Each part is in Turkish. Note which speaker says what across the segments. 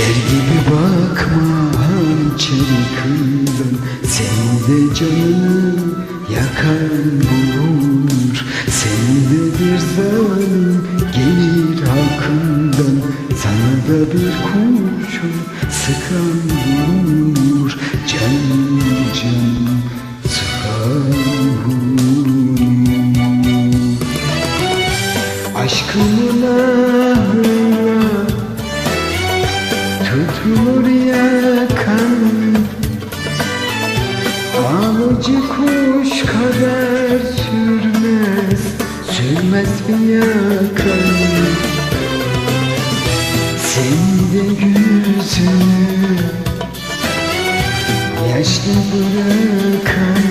Speaker 1: Şer gibi bakma hançeri kıyıdan Senin de canını yakan bulur. Senin de bir zalim gelir hakkından Sana da bir kurşun sıkan bulur. Canım canım sıkan bulur. Aşkımın Alıcı kuş kadar sürmez, sürmez mi yakan Senin de yüzünü yaşlı bırakan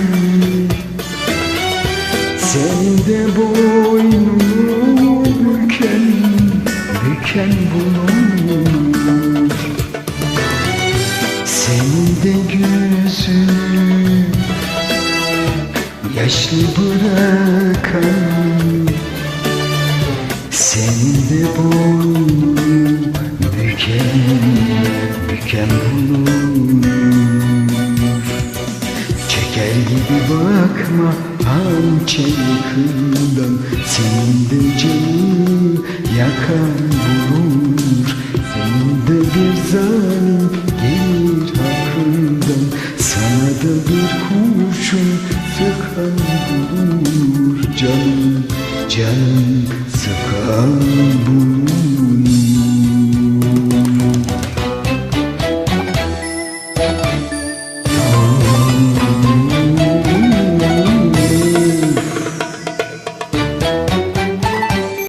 Speaker 1: Senin de boynunu büken, büken bulunur Senin de yüzünü yaşlı bırakan Senin de boynunu büken, büken bulunur Çeker gibi bakma hançer yakından Senin de canı yakan bulur. Senin de bir zalim Canım, canım sıkan bulur